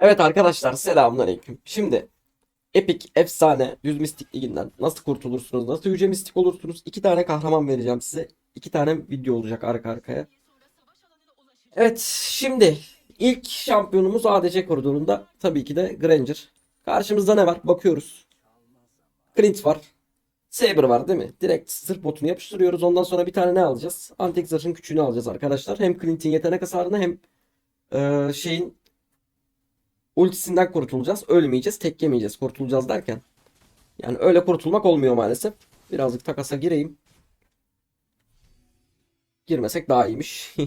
Evet arkadaşlar selamünaleyküm. Şimdi Epic Efsane Düz Mistik Ligi'nden nasıl kurtulursunuz? Nasıl Yüce Mistik olursunuz? İki tane kahraman vereceğim size. İki tane video olacak arka arkaya. Evet şimdi ilk şampiyonumuz ADC koridorunda tabii ki de Granger. Karşımızda ne var? Bakıyoruz. Clint var. Saber var değil mi? Direkt zırh botunu yapıştırıyoruz. Ondan sonra bir tane ne alacağız? Antik küçüğünü alacağız arkadaşlar. Hem Clint'in yetenek hasarını hem eee, şeyin ultisinden kurtulacağız. Ölmeyeceğiz, tek yemeyeceğiz. Kurtulacağız derken. Yani öyle kurtulmak olmuyor maalesef. Birazcık takasa gireyim. Girmesek daha iyiymiş.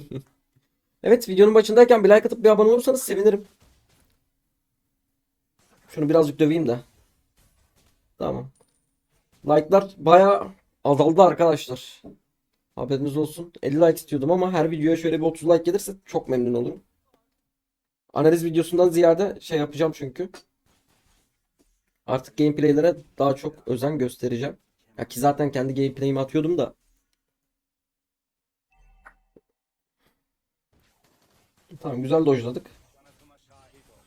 Evet videonun başındayken bir like atıp bir abone olursanız sevinirim. Şunu birazcık döveyim de. Tamam. Like'lar bayağı azaldı arkadaşlar. Haberiniz olsun. 50 like istiyordum ama her videoya şöyle bir 30 like gelirse çok memnun olurum. Analiz videosundan ziyade şey yapacağım çünkü. Artık gameplaylere daha çok özen göstereceğim. Ya ki zaten kendi gameplay'imi atıyordum da. Tamam güzel dojladık.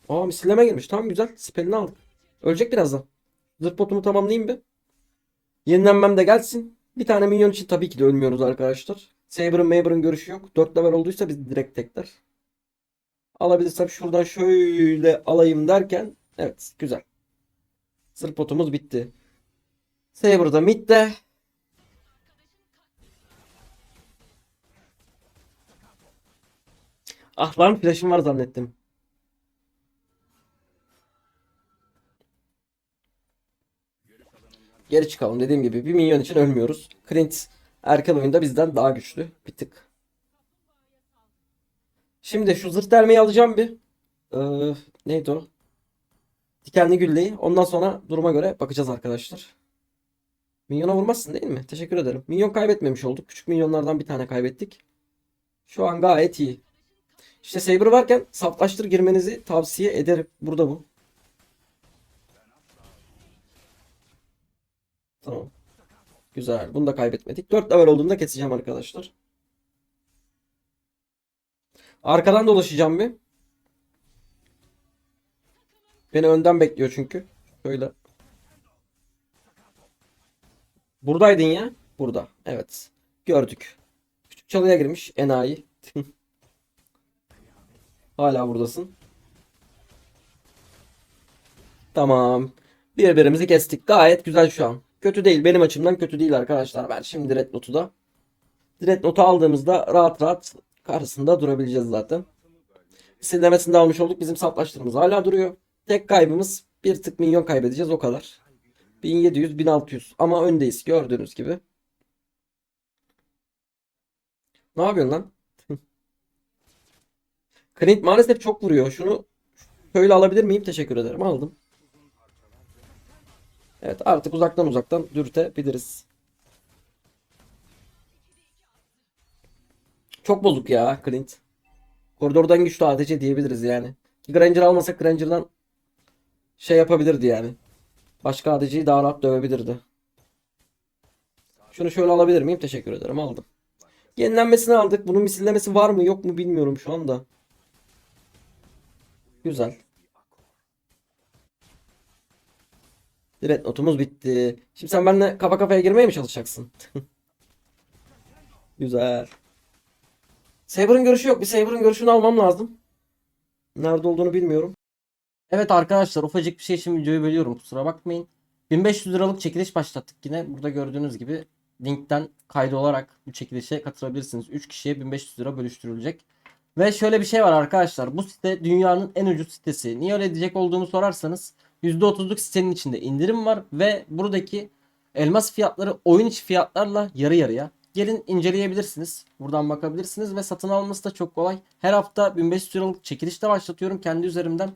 Aa misilleme girmiş. Tamam güzel. Spellini aldık. Ölecek birazdan. Zırh potumu tamamlayayım bir. Yenilenmem de gelsin. Bir tane minyon için tabii ki de ölmüyoruz arkadaşlar. Saber'ın Maber'ın görüşü yok. 4 level olduysa biz direkt tekler. Alabilirsem şuradan şöyle alayım derken evet güzel. Zırh potumuz bitti. Saber'da midde. Ah lan flash'ım var zannettim. Geri çıkalım dediğim gibi bir milyon için ölmüyoruz. Clint erken oyunda bizden daha güçlü bir tık. Şimdi şu zırh delmeyi alacağım bir. Ee, neydi o? Dikenli gülleyi. Ondan sonra duruma göre bakacağız arkadaşlar. Minyona vurmazsın değil mi? Teşekkür ederim. Minyon kaybetmemiş olduk. Küçük minyonlardan bir tane kaybettik. Şu an gayet iyi. İşte Saber varken saflaştır girmenizi tavsiye ederim. Burada bu. Tamam. Güzel. Bunu da kaybetmedik. 4 level olduğunda keseceğim arkadaşlar. Arkadan dolaşacağım bir. Beni önden bekliyor çünkü. Şöyle. Buradaydın ya. Burada. Evet. Gördük. Küçük çalıya girmiş. Enayi. Hala buradasın. Tamam. Birbirimizi kestik. Gayet güzel şu an. Kötü değil. Benim açımdan kötü değil arkadaşlar. Ben şimdi Red Note'u da. Red Note'u aldığımızda rahat rahat karşısında durabileceğiz zaten. Sillemesini de almış olduk. Bizim saplaştırımız hala duruyor. Tek kaybımız bir tık milyon kaybedeceğiz o kadar. 1700 1600 ama öndeyiz gördüğünüz gibi. Ne yapıyorsun lan? Clint maalesef çok vuruyor. Şunu şöyle alabilir miyim? Teşekkür ederim. Aldım. Evet artık uzaktan uzaktan dürtebiliriz. Çok bozuk ya Clint. Koridordan güçlü ADC diyebiliriz yani. Granger almasak Granger'dan şey yapabilirdi yani. Başka ADC'yi daha rahat dövebilirdi. Şunu şöyle alabilir miyim? Teşekkür ederim. Aldım. Yenilenmesini aldık. Bunun misillemesi var mı yok mu bilmiyorum şu anda. Güzel. Direkt notumuz bitti. Şimdi sen benimle kafa kafaya girmeye mi çalışacaksın? Güzel. Saber'ın görüşü yok. Bir Saber'ın görüşünü almam lazım. Nerede olduğunu bilmiyorum. Evet arkadaşlar ufacık bir şey için videoyu bölüyorum kusura bakmayın. 1500 liralık çekiliş başlattık yine. Burada gördüğünüz gibi linkten kaydı olarak bu çekilişe katılabilirsiniz. 3 kişiye 1500 lira bölüştürülecek. Ve şöyle bir şey var arkadaşlar. Bu site dünyanın en ucuz sitesi. Niye öyle diyecek olduğumu sorarsanız %30'luk sitenin içinde indirim var ve buradaki elmas fiyatları oyun içi fiyatlarla yarı yarıya. Gelin inceleyebilirsiniz. Buradan bakabilirsiniz ve satın alması da çok kolay. Her hafta 1500 liralık çekiliş de başlatıyorum kendi üzerimden.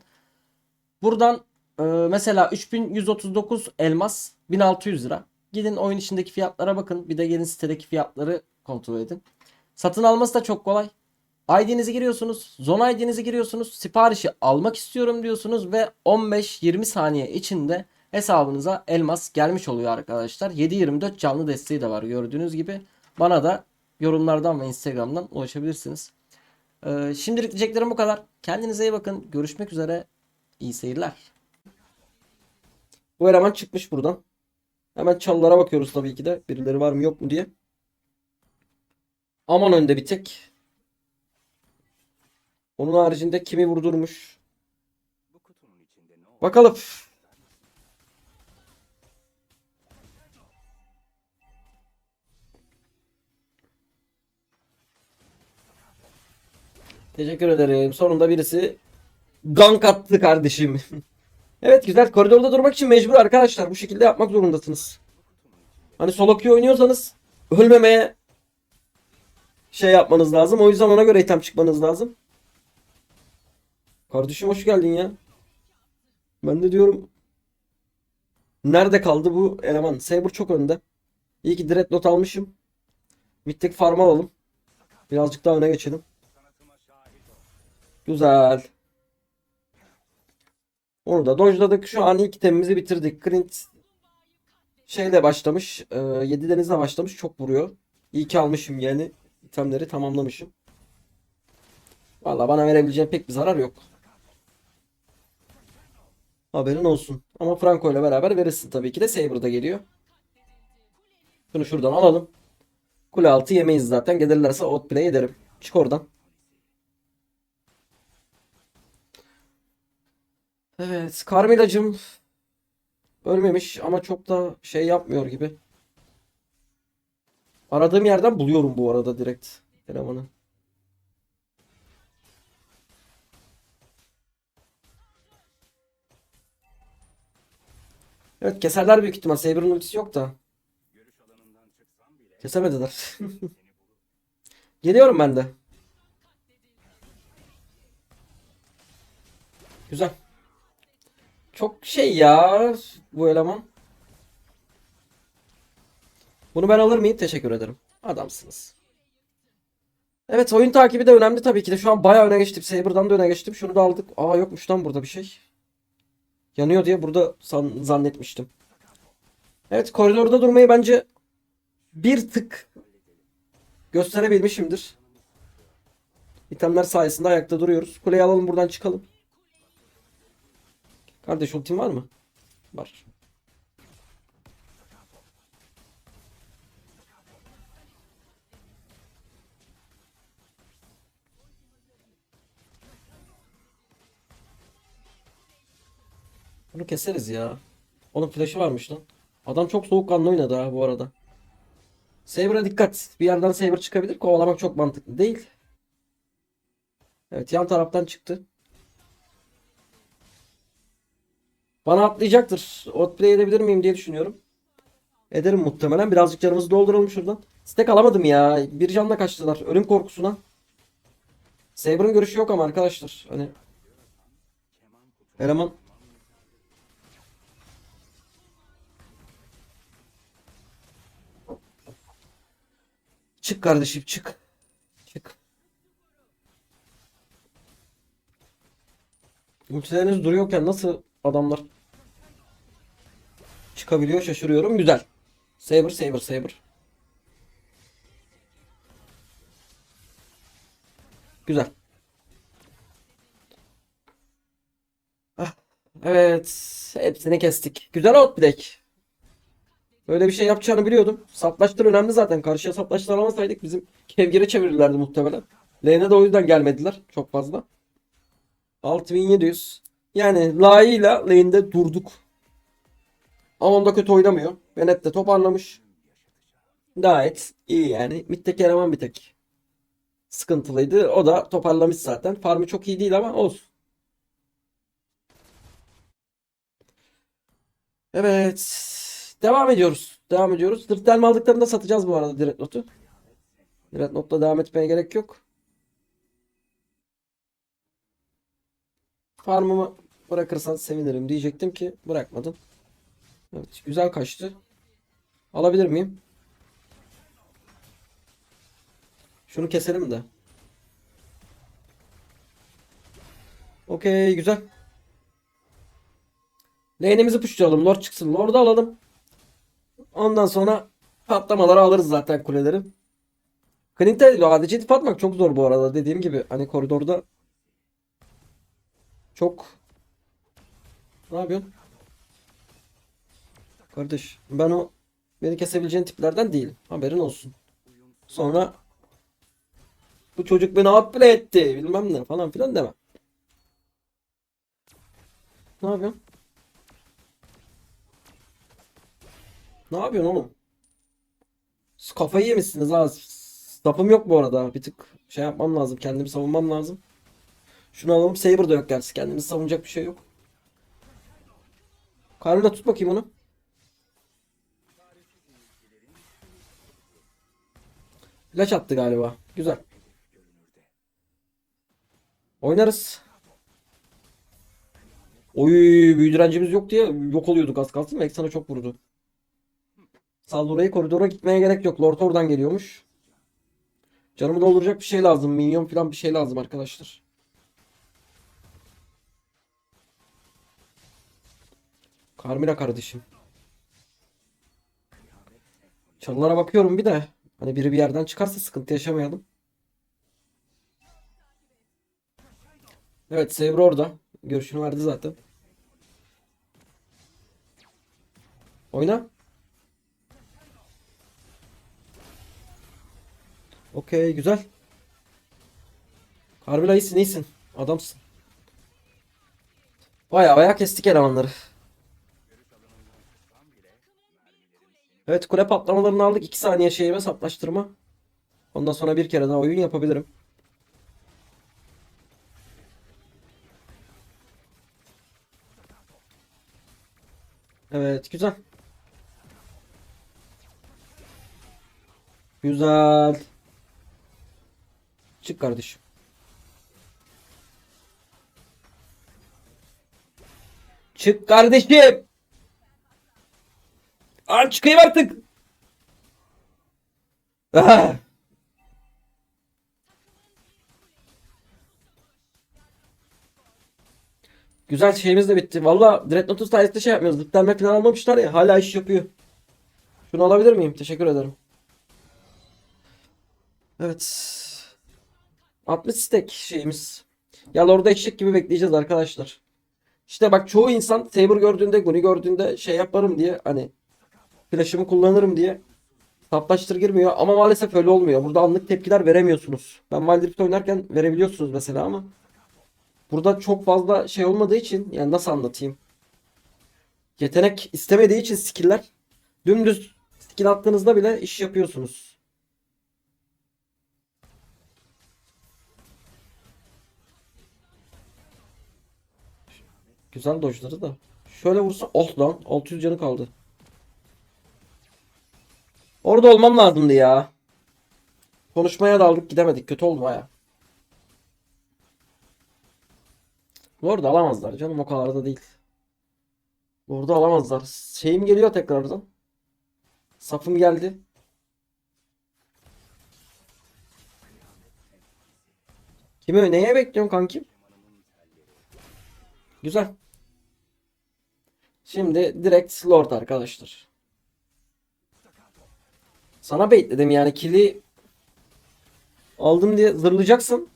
Buradan e, mesela 3139 elmas 1600 lira. Gidin oyun içindeki fiyatlara bakın. Bir de gelin sitedeki fiyatları kontrol edin. Satın alması da çok kolay. ID'nizi giriyorsunuz. Zona ID'nizi giriyorsunuz. Siparişi almak istiyorum diyorsunuz ve 15-20 saniye içinde hesabınıza elmas gelmiş oluyor arkadaşlar. 7-24 canlı desteği de var gördüğünüz gibi. Bana da yorumlardan ve Instagram'dan ulaşabilirsiniz. Ee, şimdilik diyeceklerim bu kadar. Kendinize iyi bakın. Görüşmek üzere. İyi seyirler. Bu eleman çıkmış buradan. Hemen çalılara bakıyoruz tabii ki de. Birileri var mı yok mu diye. Aman önde bir tek. Onun haricinde kimi vurdurmuş. Bakalım. Teşekkür ederim. Sonunda birisi gank attı kardeşim. evet güzel. Koridorda durmak için mecbur arkadaşlar. Bu şekilde yapmak zorundasınız. Hani solo queue oynuyorsanız ölmemeye şey yapmanız lazım. O yüzden ona göre item çıkmanız lazım. Kardeşim hoş geldin ya. Ben de diyorum nerede kaldı bu eleman? Saber çok önde. İyi ki Dreadnought almışım. Mid'deki farm alalım. Birazcık daha öne geçelim. Güzel. Onu da dojladık. Şu an ilk itemimizi bitirdik. Clint şeyle başlamış. E, 7 denizle başlamış. Çok vuruyor. İyi ki almışım yani. itemleri tamamlamışım. Valla bana verebileceğin pek bir zarar yok. Haberin olsun. Ama Franco ile beraber verirsin tabii ki de. Saber da geliyor. Şunu şuradan alalım. Kule altı yemeyiz zaten. Gelirlerse outplay ederim. Çık oradan. Evet. Carmela'cım ölmemiş ama çok da şey yapmıyor gibi. Aradığım yerden buluyorum bu arada direkt elemanı. Evet keserler büyük ihtimal. Saber'ın ultisi yok da. Kesemediler. Geliyorum ben de. Güzel. Çok şey ya bu eleman. Bunu ben alır mıyım? Teşekkür ederim. Adamsınız. Evet oyun takibi de önemli tabii ki de. Şu an bayağı öne geçtim. Saber'dan da öne geçtim. Şunu da aldık. Aa yokmuş lan burada bir şey. Yanıyor diye burada san zannetmiştim. Evet koridorda durmayı bence bir tık gösterebilmişimdir. İtemler sayesinde ayakta duruyoruz. Kuleyi alalım buradan çıkalım. Kardeş ultim var mı? Var. Bunu keseriz ya. Onun flash'ı varmış lan. Adam çok soğukkanlı oynadı ha bu arada. Saber'a dikkat. Bir yerden Saber çıkabilir. Kovalamak çok mantıklı değil. Evet yan taraftan çıktı. Bana atlayacaktır. Outplay edebilir miyim diye düşünüyorum. Ederim muhtemelen. Birazcık canımızı dolduralım şuradan. Stack alamadım ya. Bir canla kaçtılar. Ölüm korkusuna. Saber'ın görüşü yok ama arkadaşlar. Hani eleman Çık kardeşim çık. Çık. Ultileriniz duruyorken nasıl adamlar çıkabiliyor şaşırıyorum. Güzel. Saber saber saber. Güzel. Ah, evet. Hepsini kestik. Güzel outbreak. Böyle bir şey yapacağını biliyordum. Saplaştır önemli zaten. Karşıya saplaştır alamasaydık bizim kevgire çevirirlerdi muhtemelen. Lane'e de o yüzden gelmediler çok fazla. 6700. Yani layığıyla lane'de durduk. Amon da kötü oynamıyor. Bennett de toparlamış. Gayet iyi yani. Mid'deki eleman bir tek. Sıkıntılıydı. O da toparlamış zaten. Farmı çok iyi değil ama olsun. Evet. Devam ediyoruz. Devam ediyoruz. Zırh delme aldıklarında satacağız bu arada Dreadnought'u. Dreadnought'la devam etmeye gerek yok. Farmımı bırakırsan sevinirim diyecektim ki bırakmadın. Evet güzel kaçtı. Alabilir miyim? Şunu keselim de. Okey güzel. Lane'imizi pushlayalım. Lord çıksın. Lord'u alalım. Ondan sonra patlamaları alırız zaten kuleleri. Clint'e ADC tip atmak çok zor bu arada. Dediğim gibi hani koridorda çok Ne yapıyorsun? Kardeş ben o beni kesebileceğin tiplerden değilim. Haberin olsun. Sonra bu çocuk beni apre etti bilmem ne falan filan deme. Ne yapıyorsun? Ne yapıyorsun oğlum? Kafayı yemişsiniz ha. Sapım yok bu arada. Bir tık şey yapmam lazım. Kendimi savunmam lazım. Şunu alalım. Saber da yok gerçi. Kendimizi savunacak bir şey yok. Karnına tut bakayım onu. İlaç attı galiba. Güzel. Oynarız. Oy büyü direncimiz yok diye yok oluyorduk az kalsın. Mek sana çok vurdu. Sal orayı koridora gitmeye gerek yok. Lord oradan geliyormuş. Canımı dolduracak bir şey lazım. Minyon falan bir şey lazım arkadaşlar. Karmira kardeşim. Çalılara bakıyorum bir de. Hani biri bir yerden çıkarsa sıkıntı yaşamayalım. Evet Saber orada. Görüşünü verdi zaten. Oyna. Okey güzel. Harbila iyisin iyisin. Adamsın. Baya baya kestik elemanları. Evet kule patlamalarını aldık. 2 saniye şeyime saplaştırma. Ondan sonra bir kere daha oyun yapabilirim. Evet güzel. Güzel. Çık kardeşim. Çık kardeşim. Aa, çıkayım artık. Ah. Güzel şeyimiz de bitti. Valla Dreadnought'un sayesinde şey yapmıyoruz. Zıplenme falan almamışlar ya. Hala iş yapıyor. Şunu alabilir miyim? Teşekkür ederim. Evet. 60 stack şeyimiz. Ya orada eşek gibi bekleyeceğiz arkadaşlar. İşte bak çoğu insan Saber gördüğünde, Guni gördüğünde şey yaparım diye hani flash'ımı kullanırım diye saplaştır girmiyor ama maalesef öyle olmuyor. Burada anlık tepkiler veremiyorsunuz. Ben Wild Rift oynarken verebiliyorsunuz mesela ama burada çok fazla şey olmadığı için yani nasıl anlatayım? Yetenek istemediği için skill'ler dümdüz skill attığınızda bile iş yapıyorsunuz. Güzel dojları da. Şöyle vursa oh lan 600 canı kaldı. Orada olmam lazımdı ya. Konuşmaya daldık gidemedik. Kötü oldu baya. Orada alamazlar canım o kadar da değil. Orada alamazlar. Şeyim geliyor tekrardan. Safım geldi. Kimi neye bekliyorsun kankim? Güzel. Şimdi direkt Lord arkadaşlar. Sana baitledim yani kili aldım diye zırlayacaksın.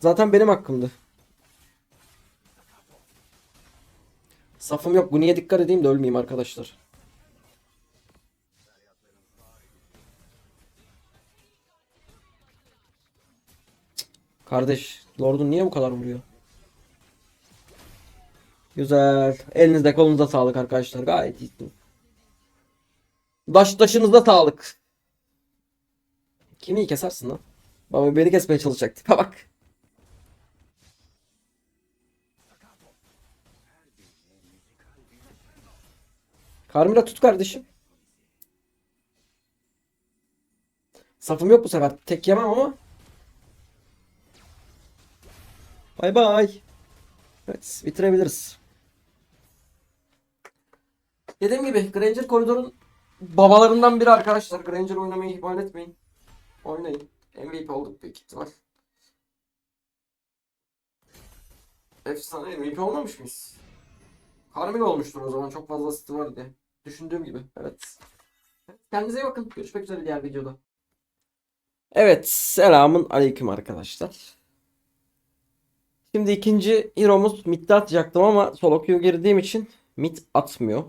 Zaten benim hakkımdı. Safım yok. Bu niye dikkat edeyim de ölmeyeyim arkadaşlar. Kardeş, Lord'un niye bu kadar vuruyor? Güzel. Elinizde kolunuza sağlık arkadaşlar. Gayet iyisin. Daş taşınıza sağlık. Kimi kesersin lan? Baba beni kesmeye çalışacak. Tipe bak. Karmira tut kardeşim. Safım yok bu sefer. Tek yemem ama. Bay bay. Evet bitirebiliriz. Dediğim gibi Granger koridorun babalarından biri arkadaşlar. Granger oynamayı ihmal etmeyin. Oynayın. MVP olduk büyük ihtimal. Efsane MVP olmamış mıyız? Harmin olmuştur o zaman çok fazla asiti var diye. Düşündüğüm gibi. Evet. Kendinize iyi bakın. Görüşmek üzere diğer videoda. Evet. Selamun aleyküm arkadaşlar. Şimdi ikinci hero'muz mid'de atacaktım ama solo queue girdiğim için mid atmıyor.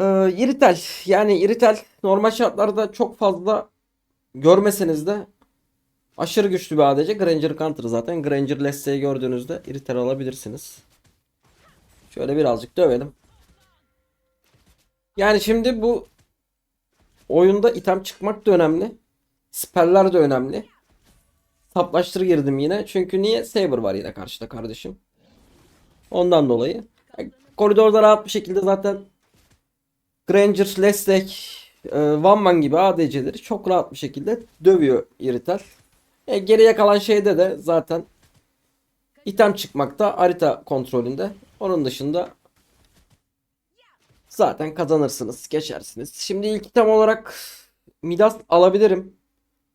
Ee, yani Iritel normal şartlarda çok fazla görmeseniz de aşırı güçlü bir ADC. Granger Counter zaten. Granger Leslie'yi gördüğünüzde Iritel alabilirsiniz. Şöyle birazcık dövelim. Yani şimdi bu oyunda item çıkmak da önemli. Spell'ler de önemli. Saplaştır girdim yine. Çünkü niye? Saber var yine karşıda kardeşim. Ondan dolayı. Yani koridorda rahat bir şekilde zaten Granger, Leslie, e, One Man gibi ADC'leri çok rahat bir şekilde dövüyor Iritel. E, geriye kalan şeyde de zaten item çıkmakta harita kontrolünde. Onun dışında zaten kazanırsınız, geçersiniz. Şimdi ilk item olarak Midas alabilirim.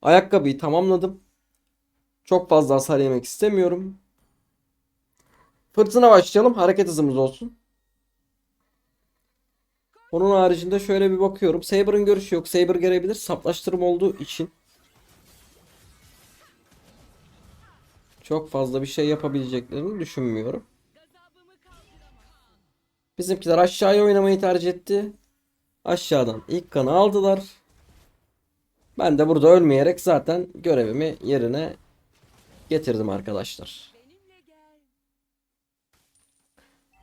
Ayakkabıyı tamamladım. Çok fazla hasar yemek istemiyorum. Fırtına başlayalım. Hareket hızımız olsun. Onun haricinde şöyle bir bakıyorum. Saber'ın görüşü yok. Saber gelebilir. Saplaştırım olduğu için. Çok fazla bir şey yapabileceklerini düşünmüyorum. Bizimkiler aşağıya oynamayı tercih etti. Aşağıdan ilk kanı aldılar. Ben de burada ölmeyerek zaten görevimi yerine getirdim arkadaşlar.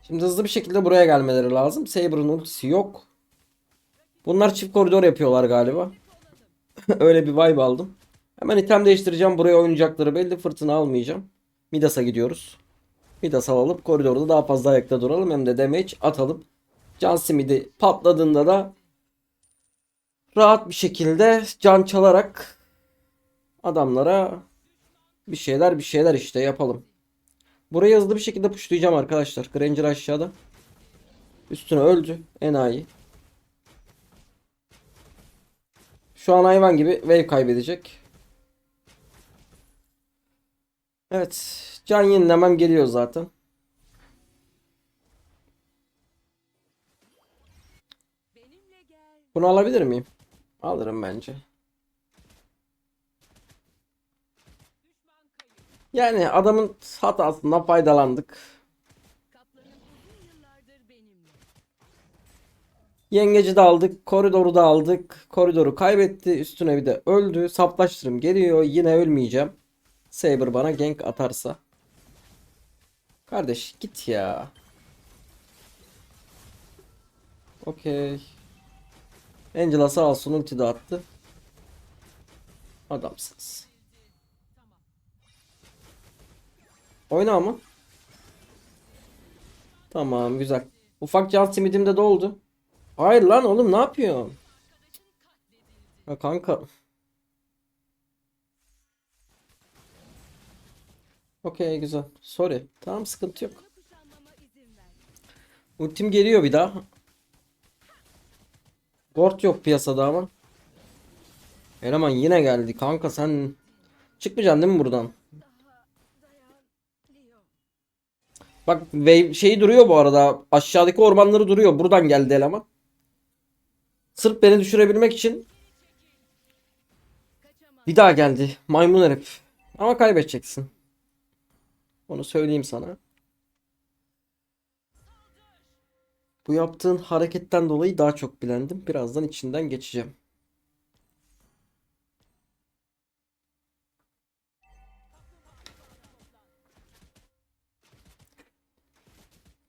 Şimdi hızlı bir şekilde buraya gelmeleri lazım. Saber'ın ultisi yok. Bunlar çift koridor yapıyorlar galiba. Öyle bir vibe aldım. Hemen item değiştireceğim. Buraya oynayacakları belli. Fırtına almayacağım. Midas'a gidiyoruz. Midas alalım. Koridorda daha fazla ayakta duralım. Hem de damage atalım. Can simidi patladığında da rahat bir şekilde can çalarak adamlara bir şeyler bir şeyler işte yapalım. Burayı hızlı bir şekilde pushlayacağım arkadaşlar. Granger aşağıda. Üstüne öldü. Enayi. Şu an hayvan gibi wave kaybedecek. Evet. Can yenilemem geliyor zaten. Bunu alabilir miyim? Alırım bence. Yani adamın hatasından faydalandık. Yengeci de aldık. Koridoru da aldık. Koridoru kaybetti. Üstüne bir de öldü. Saplaştırım geliyor. Yine ölmeyeceğim. Saber bana gank atarsa. Kardeş git ya. Okey. Angela sağ olsun ulti attı. Adamsınız. Oyna ama. Tamam güzel. Ufak can simidim de doldu. Hayır lan oğlum ne yapıyorsun? Ya kanka. Okey güzel. Sorry. Tamam sıkıntı yok. Ultim geliyor bir daha. Gort yok piyasada ama. Eleman yine geldi. Kanka sen çıkmayacaksın değil mi buradan? Bak wave şeyi duruyor bu arada. Aşağıdaki ormanları duruyor. Buradan geldi eleman. Sırf beni düşürebilmek için bir daha geldi. Maymun herif. Ama kaybedeceksin. Onu söyleyeyim sana. Bu yaptığın hareketten dolayı daha çok bilendim. Birazdan içinden geçeceğim.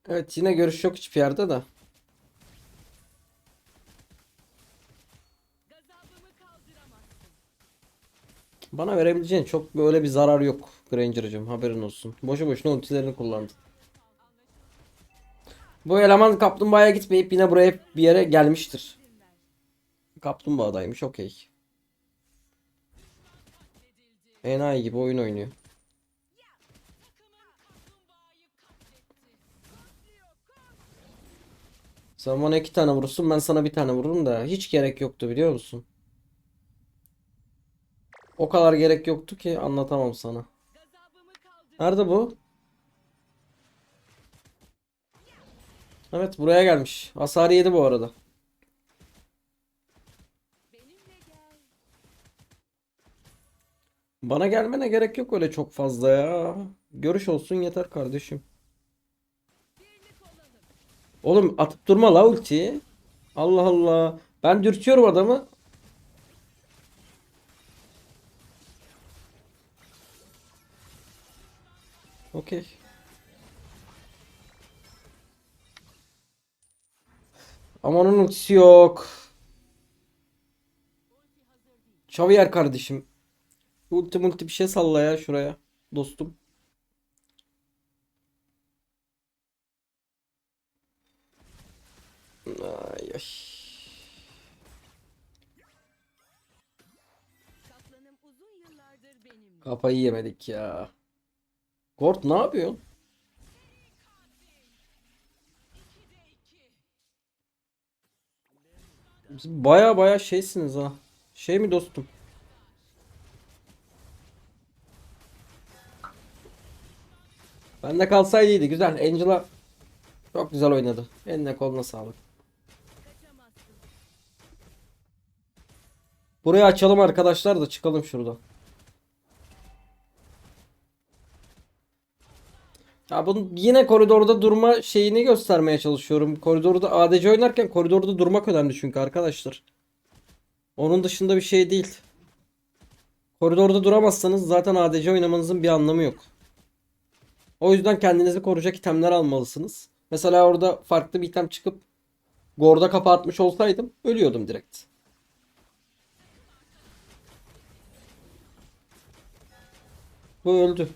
Evet yine görüş yok hiçbir yerde de. Bana verebileceğin çok böyle bir zarar yok Granger'cığım haberin olsun. Boşu boşuna ultilerini kullandın. Bu eleman kaplumbağaya gitmeyip yine buraya bir yere gelmiştir. Kaplumbağadaymış okey. Enayi gibi oyun oynuyor. Sen bana iki tane vurursun ben sana bir tane vururum da hiç gerek yoktu biliyor musun? O kadar gerek yoktu ki anlatamam sana. Nerede bu? Evet buraya gelmiş. Hasarı yedi bu arada. Bana gelmene gerek yok öyle çok fazla ya. Görüş olsun yeter kardeşim. Oğlum atıp durma la ultiyi. Allah Allah. Ben dürtüyorum adamı. Okey. Ama onun ultisi yok. Xavier kardeşim. Ulti multi bir şey salla ya şuraya. Dostum. Ay. Kafayı yemedik ya. Gort ne yapıyorsun? Baya baya şeysiniz ha. Şey mi dostum? Bende kalsaydı iyiydi. Güzel. Angela çok güzel oynadı. Eline koluna sağlık. Burayı açalım arkadaşlar da çıkalım şuradan. Ya bunu yine koridorda durma şeyini göstermeye çalışıyorum. Koridorda ADC oynarken koridorda durmak önemli çünkü arkadaşlar. Onun dışında bir şey değil. Koridorda duramazsanız zaten ADC oynamanızın bir anlamı yok. O yüzden kendinizi koruyacak itemler almalısınız. Mesela orada farklı bir item çıkıp Gorda kafa atmış olsaydım ölüyordum direkt. Bu öldü.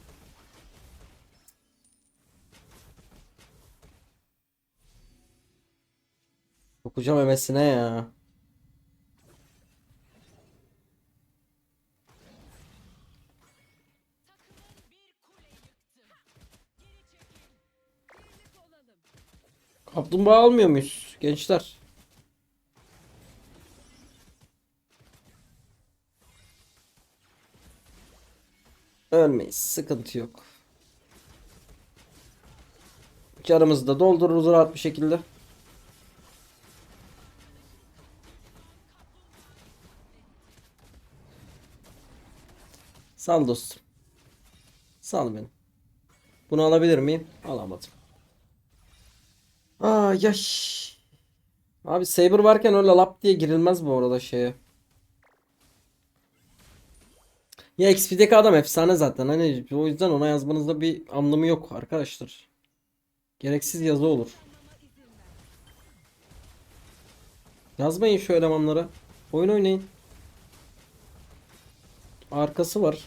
Sokacağım memesine ya. Kaplumbağa almıyor muyuz gençler? Ölmeyiz. Sıkıntı yok. Canımızı da doldururuz rahat bir şekilde. Sal dostum. Sal beni. Bunu alabilir miyim? Alamadım. Aa yaş. Abi Saber varken öyle lap diye girilmez bu arada şeye. Ya XP'deki adam efsane zaten. Hani o yüzden ona yazmanızda bir anlamı yok arkadaşlar. Gereksiz yazı olur. Yazmayın şu elemanlara. Oyun oynayın. Arkası var.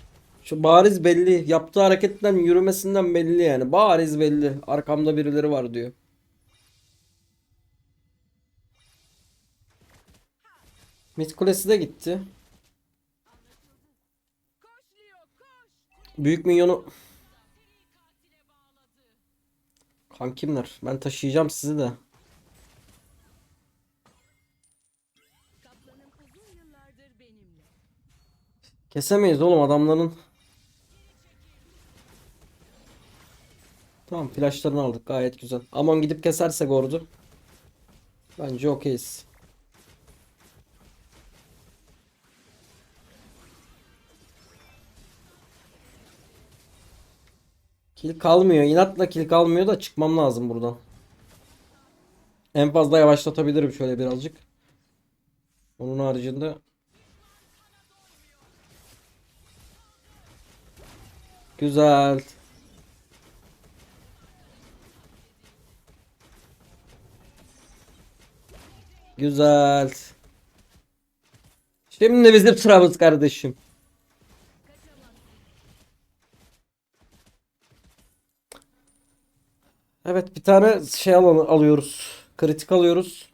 Şu bariz belli. Yaptığı hareketten yürümesinden belli yani. Bariz belli. Arkamda birileri var diyor. Mid kulesi de gitti. Büyük minyonu kankimler. Ben taşıyacağım sizi de. Kesemeyiz oğlum adamların. Tamam flashlarını aldık gayet güzel. Amon gidip keserse gordu. Bence okeyiz. Kill kalmıyor. İnatla kill kalmıyor da çıkmam lazım buradan. En fazla yavaşlatabilirim şöyle birazcık. Onun haricinde Güzel. Güzel. Şimdi bizim sıramız kardeşim. Evet bir tane şey al alıyoruz. Kritik alıyoruz.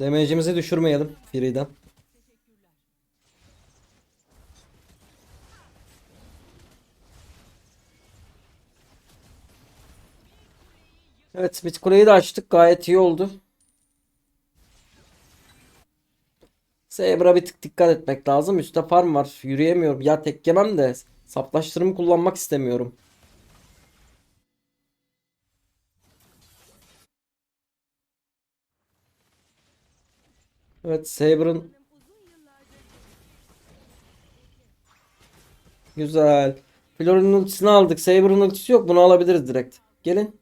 Damage'imizi düşürmeyelim Free'den. Evet mid kuleyi de açtık. Gayet iyi oldu. Saber'a bir tık dikkat etmek lazım. Üstte farm var. Yürüyemiyorum. Ya tek yemem de saplaştırımı kullanmak istemiyorum. Evet Saber'ın Güzel. Florin'in ultisini aldık. Saber'ın ultisi yok. Bunu alabiliriz direkt. Gelin.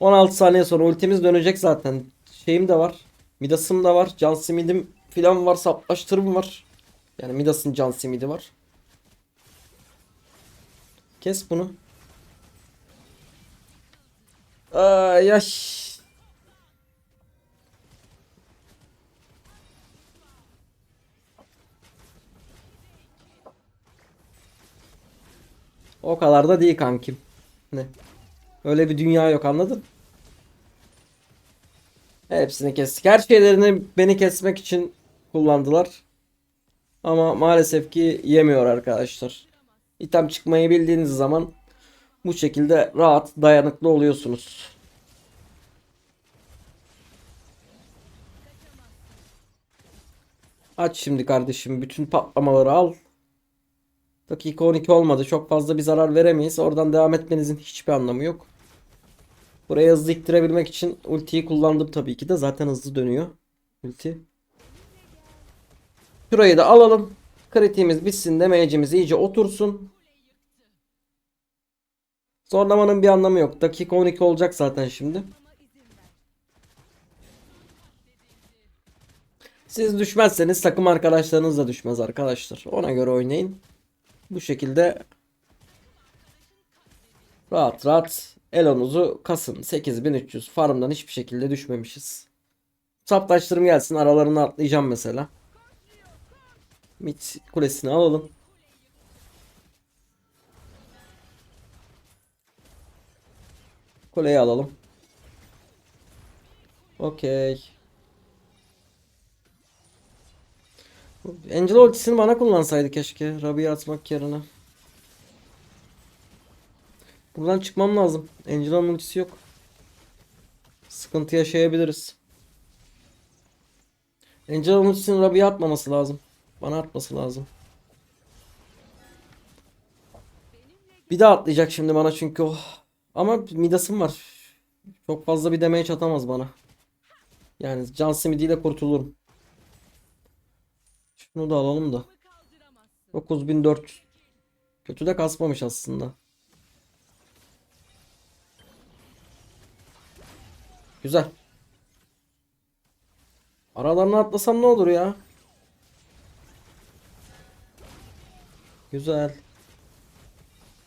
16 saniye sonra ultimiz dönecek zaten. Şeyim de var. Midas'ım da var. Can Smith'im filan var. Saplaştırım var. Yani Midas'ın Can Smith'i var. Kes bunu. Ay yaş. O kadar da değil kankim. Ne? Öyle bir dünya yok anladın? Hepsini kestik. Her şeylerini beni kesmek için kullandılar. Ama maalesef ki yemiyor arkadaşlar. İtem çıkmayı bildiğiniz zaman bu şekilde rahat, dayanıklı oluyorsunuz. Aç şimdi kardeşim bütün patlamaları al. Dakika 12 olmadı. Çok fazla bir zarar veremeyiz. Oradan devam etmenizin hiçbir anlamı yok. Buraya hızlı ittirebilmek için ultiyi kullandım tabii ki de. Zaten hızlı dönüyor. Ulti. Şurayı da alalım. Kritiğimiz bitsin. Damage'imiz iyice otursun. Zorlamanın bir anlamı yok. Dakika 12 olacak zaten şimdi. Siz düşmezseniz takım arkadaşlarınız da düşmez arkadaşlar. Ona göre oynayın. Bu şekilde rahat rahat elonuzu kasın. 8300 farmdan hiçbir şekilde düşmemişiz. Saptaşlarım gelsin aralarına atlayacağım mesela. Mid kulesini alalım. Kuleyi alalım. Okey. Angel ultisini bana kullansaydı keşke. Rabi'yi atmak yerine. Buradan çıkmam lazım. Angela'nın ultisi yok. Sıkıntı yaşayabiliriz. Angela'nın ultisini Rabi'ye atmaması lazım. Bana atması lazım. Bir daha atlayacak şimdi bana çünkü o. Ama Midas'ım var. Çok fazla bir damage atamaz bana. Yani Can Smith ile kurtulurum. Şunu da alalım da. 9400. Kötü de kasmamış aslında. Güzel. Aralarına atlasam ne olur ya? Güzel.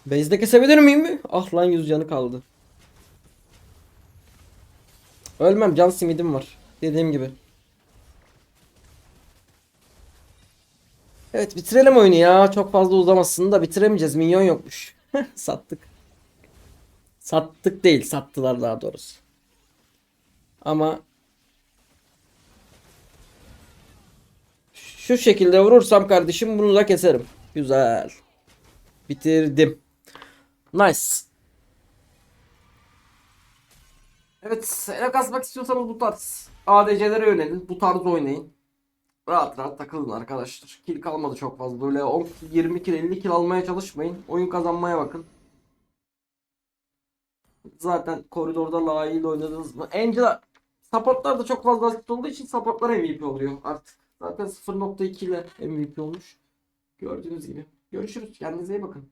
Base'de kesebilir miyim mi? Ah lan 100 canı kaldı. Ölmem. Can simidim var. Dediğim gibi. Evet bitirelim oyunu ya. Çok fazla uzamasın da bitiremeyeceğiz. Minyon yokmuş. Sattık. Sattık değil. Sattılar daha doğrusu. Ama şu şekilde vurursam kardeşim bunu da keserim. Güzel. Bitirdim. Nice. Evet, ele kasmak istiyorsanız bu tarz ADC'lere yönelin. Bu tarz oynayın. Rahat rahat takılın arkadaşlar. Kill kalmadı çok fazla. Böyle 10 kill, 20 kill, 50 kill almaya çalışmayın. Oyun kazanmaya bakın. Zaten koridorda layığıyla oynadınız mı? Angela supportlar da çok fazla asist olduğu için supportlar MVP oluyor artık. Zaten 0.2 ile MVP olmuş. Gördüğünüz gibi. Görüşürüz. Kendinize iyi bakın.